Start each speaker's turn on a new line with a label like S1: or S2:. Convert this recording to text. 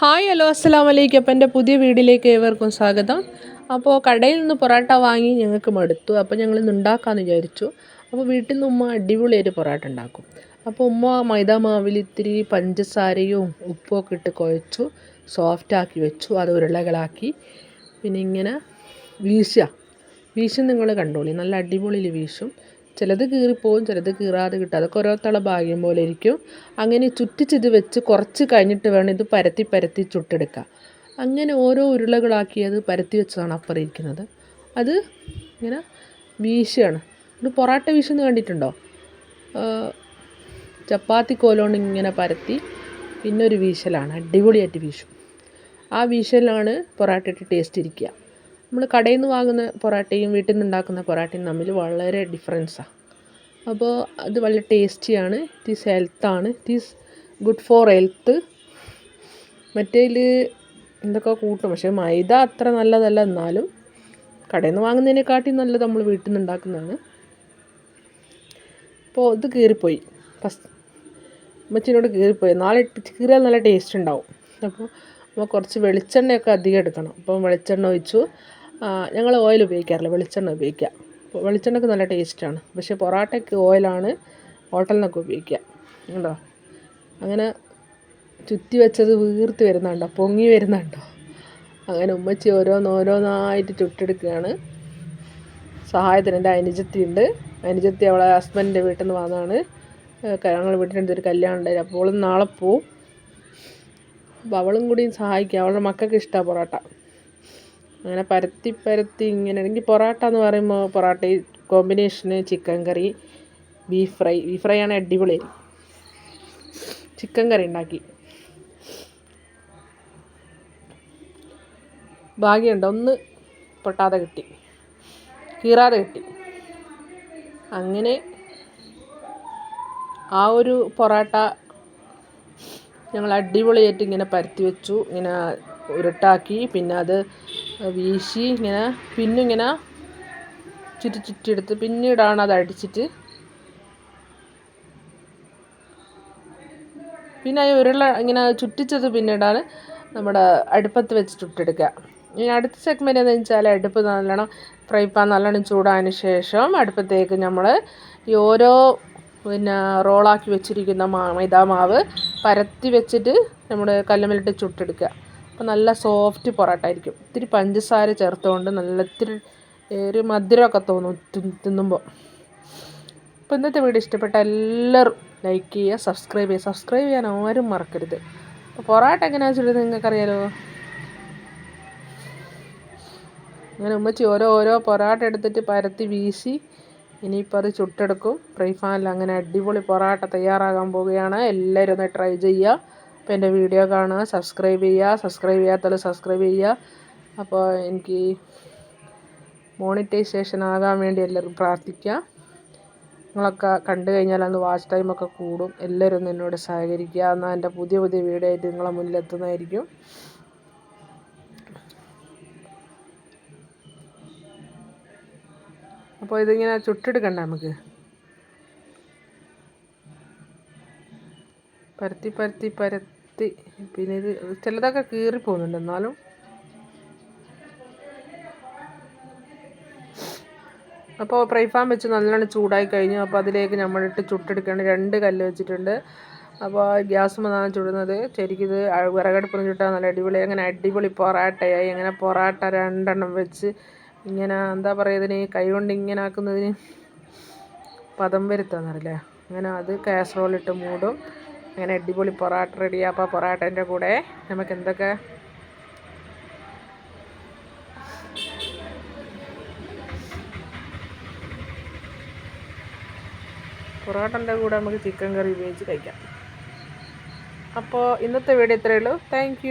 S1: Hi hello അസ്സാം വലൈക്കും അപ്പം എന്റെ പുതിയ വീടിലേക്ക് ഏവർക്കും സ്വാഗതം. അപ്പോൾ കടയിൽ നിന്ന് പൊറോട്ട വാങ്ങി ഞങ്ങൾക്ക് മടുത്തു. അപ്പോൾ ഞങ്ങൾ ഇന്ന് ഉണ്ടാക്കാമെന്ന് വിചാരിച്ചു. അപ്പോൾ വീട്ടിൽ നിന്ന് ഉമ്മ അടിപൊളിയായിട്ട് പൊറോട്ട ഉണ്ടാക്കും. അപ്പോൾ ഉമ്മ മൈദ മാവിൽ ഇത്തിരി പഞ്ചസാരയും ഉപ്പും ഒക്കെ ഇട്ട് കുഴച്ചു സോഫ്റ്റാക്കി വെച്ചു. അത് ഉരുളകളാക്കി. പിന്നെ ഇങ്ങനെ വീശുക. വീശും നിങ്ങൾ കണ്ടോളി. നല്ല അടിപൊളിയിൽ വീശും. ചിലത് കീറിപ്പോവും ചിലത് കീറാതെ കിട്ടും. അതൊക്കെ ഓരോരുത്തരുടെ ഭാഗ്യം പോലെ ഇരിക്കും. അങ്ങനെ ചുറ്റിച്ചിത് വെച്ച് കുറച്ച് കഴിഞ്ഞിട്ട് വേണം ഇത് പരത്തി പരത്തി ചുട്ടെടുക്കുക അങ്ങനെ ഓരോ ഉരുളകളാക്കി അത് പരത്തി വെച്ചതാണ് അപ്പുറം ഇരിക്കുന്നത്. അത് ഇങ്ങനെ വീശുകയാണ് ഇത് പൊറാട്ട വീശുന്നത് കണ്ടിട്ടുണ്ടോ? ചപ്പാത്തി കോലോണ്ട് ഇങ്ങനെ പരത്തി പിന്നൊരു വീശലാണ്. അടിപൊളിയായിട്ട് വീശും. ആ വീശലാണ് പൊറാട്ടയുടെ ടേസ്റ്റ് ഇരിക്കുക. നമ്മൾ കടയിൽ നിന്ന് വാങ്ങുന്ന പൊറാട്ടയും വീട്ടിൽ നിന്ന് ഉണ്ടാക്കുന്ന പൊറാട്ടയും തമ്മിൽ വളരെ ഡിഫറൻസാണ് അപ്പോൾ അത് വളരെ ടേസ്റ്റിയാണ് it is ഹെൽത്താണ് it is good for health മറ്റേതിൽ എന്തൊക്കെ കൂട്ടും. പക്ഷേ മൈദ അത്ര നല്ലതല്ല. എന്നാലും കടയിൽ നിന്ന് വാങ്ങുന്നതിനെക്കാട്ടി നല്ലത് നമ്മൾ വീട്ടിൽ നിന്ന് ഉണ്ടാക്കുന്നതാണ് അപ്പോൾ ഇത് കീറിപ്പോയി. ഫസ്റ്റ് അമ്മച്ചിനോട് കീറിപ്പോയി. നാളെ കീറിയാൽ നല്ല ടേസ്റ്റ് ഉണ്ടാവും. അപ്പോൾ നമ്മൾ കുറച്ച് വെളിച്ചെണ്ണയൊക്കെ അധികം എടുക്കണം. അപ്പം വെളിച്ചെണ്ണ ഒഴിച്ചു. ഞങ്ങൾ ഓയിൽ ഉപയോഗിക്കാറില്ല? വെളിച്ചെണ്ണ ഉപയോഗിക്കുക. വെളിച്ചെണ്ണയ്ക്ക് നല്ല ടേസ്റ്റാണ് പക്ഷേ പൊറാട്ടയ്ക്ക് ഓയിലാണ് ഹോട്ടലിൽ നിന്നൊക്കെ ഉപയോഗിക്കുക. കണ്ടോ? അങ്ങനെ ചുറ്റി വെച്ചത് വീർത്ത് വരുന്നുണ്ടോ പൊങ്ങി വരുന്നുണ്ടോ അങ്ങനെ ഉമ്മച്ചി ഓരോന്നോരോന്നായിട്ട് ചുട്ടെടുക്കുകയാണ്. സഹായത്തിന് എന്റെ അനുജത്തി ഉണ്ട്. അനുജത്തി അവളെ ഹസ്ബൻഡിന്റെ വീട്ടിൽ നിന്ന് വന്നതാണ്. ഞങ്ങൾ വീട്ടിന്റെ ഒരു കല്യാണം ഉണ്ടായിരുന്നു അപ്പോൾ നാളെ പോവും. അപ്പോൾ അവളും കൂടി സഹായിക്കുക. അവളുടെ മക്കൾക്ക് ഇഷ്ടമാണ് പൊറോട്ട. അങ്ങനെ പരത്തി പരത്തി ഇങ്ങനെ എനിക്ക് പൊറോട്ട എന്ന് പറയുമ്പോൾ പൊറോട്ട കോമ്പിനേഷന് chicken curry beef fry beef fry ആണ് അടിപൊളി. ചിക്കൻ കറി ഉണ്ടാക്കി. ഭാഗ്യമുണ്ട് ഒന്ന് പൊട്ടാതെ കിട്ടി. കീറാതെ കിട്ടി. അങ്ങനെ ആ ഒരു പൊറോട്ട ഞങ്ങൾ അടിപൊളിയായിട്ട് ഇങ്ങനെ പരത്തി വെച്ചു. ഇങ്ങനെ ഉരുട്ടാക്കി. പിന്നെ അത് വീശി ഇങ്ങനെ പിന്നിങ്ങനെ ചുറ്റി ചുറ്റിയെടുത്ത് പിന്നീടാണ് അത് അടിച്ചിട്ട്. പിന്നെ ആ ഉരുള ഇങ്ങനെ ചുറ്റിച്ചത് പിന്നീടാണ് നമ്മുടെ അടുപ്പത്ത് വെച്ച് ചുട്ടെടുക്കുക. ഇനി അടുത്ത സെഗ്മെന്റ് എന്ന് വെച്ചാൽ അടുപ്പ് നല്ലോണം ഫ്രൈ പാൻ നല്ലോണം ചൂടായതിന് ശേഷം അടുപ്പത്തേക്ക് നമ്മൾ ഈ ഓരോ പിന്നെ റോളാക്കി വെച്ചിരിക്കുന്ന മാ മൈദാ മാവ് പരത്തി വെച്ചിട്ട് നമ്മൾ കല്ലുമലിട്ട് ചുട്ടെടുക്കുക. അപ്പോൾ നല്ല സോഫ്റ്റ് പൊറോട്ട ആയിരിക്കും. ഇത്തിരി പഞ്ചസാര ചേർത്തുകൊണ്ട് നല്ല ഇത്തിരി ഒരു മധുരമൊക്കെ തോന്നും തിന്നുമ്പോൾ അപ്പോൾ ഇന്നത്തെ വീഡിയോ ഇഷ്ടപ്പെട്ട എല്ലാവരും ലൈക്ക് ചെയ്യുക സബ്സ്ക്രൈബ് ചെയ്യുക. സബ്സ്ക്രൈബ് ചെയ്യാൻ ആരും മറക്കരുത്. അപ്പോൾ പൊറോട്ട എങ്ങനെയാണെന്ന് വെച്ചിട്ട് നിങ്ങൾക്കറിയാലോ? അങ്ങനെ ഉമ്മച്ചി ഓരോ ഓരോ പൊറോട്ട എടുത്തിട്ട് പരത്തി വീശി ഇനിയിപ്പോൾ അത് ചുട്ടെടുക്കും. ഫ്രൈ ഫാനിൽ അങ്ങനെ അടിപൊളി പൊറോട്ട തയ്യാറാകാൻ പോവുകയാണ്. എല്ലാവരും ഒന്ന് ട്രൈ ചെയ്യുക. അപ്പോൾ എന്റെ വീഡിയോ കാണുക സബ്സ്ക്രൈബ് ചെയ്യുക സബ്സ്ക്രൈബ് ചെയ്യാത്തവർ സബ്സ്ക്രൈബ് ചെയ്യുക. അപ്പോൾ എനിക്ക് മോണിറ്റൈസേഷൻ ആകാൻ വേണ്ടി എല്ലാവരും പ്രാർത്ഥിക്കുക. നിങ്ങളൊക്കെ കണ്ടു കഴിഞ്ഞാൽ അന്ന് വാച്ച് ടൈമൊക്കെ കൂടും. എല്ലാവരും ഒന്ന് എന്നോട് സഹകരിക്കുക. എന്നാൽ എന്റെ പുതിയ പുതിയ വീഡിയോ ആയിട്ട് നിങ്ങളെ മുന്നിലെത്തുന്നതായിരിക്കും അപ്പോൾ ഇതിങ്ങനെ ചുട്ടെടുക്കണ്ട നമുക്ക്. പരത്തി പരത്തി പരത്തി. പിന്നെ ഇത് ചിലതൊക്കെ കീറി പോകുന്നുണ്ട്. എന്നാലും അപ്പോൾ ഫ്രൈ വെച്ച് നല്ലോണം ചൂടായി കഴിഞ്ഞു. അപ്പോൾ അതിലേക്ക് നമ്മളിട്ട് ചുട്ടെടുക്കേണ്ട രണ്ട് കല്ല് വെച്ചിട്ടുണ്ട്. അപ്പോൾ ഗ്യാസ് വന്നാണ് ചുടുന്നത് ശരിക്കിത് വിറകടുപ്പൊന്നും വിറകടുപ്പിന് ചുട്ടാൽ നല്ല അടിപൊളി. അങ്ങനെ അടിപൊളി പൊറാട്ടയായി. അങ്ങനെ പൊറാട്ട രണ്ടെണ്ണം വെച്ച് ഇങ്ങനെ എന്താ പറയുക ഇതിന് കൈ കൊണ്ട് ഇങ്ങനെ ആക്കുന്നതിന് പദം വരുത്താന്നറിയില്ലേ? അങ്ങനെ അത് കാസറോളിട്ട് മൂടും. അങ്ങനെ അടിപൊളി പൊറാട്ട റെഡിയാ അപ്പോൾ പൊറാട്ടേന്റെ കൂടെ നമുക്ക് എന്തൊക്കെ? പൊറോട്ടന്റെ കൂടെ നമുക്ക് ചിക്കൻ കറി ഉപയോഗിച്ച് കഴിക്കാം. അപ്പോൾ ഇന്നത്തെ വീഡിയോ ഇത്രയേ ഉള്ളൂ. താങ്ക്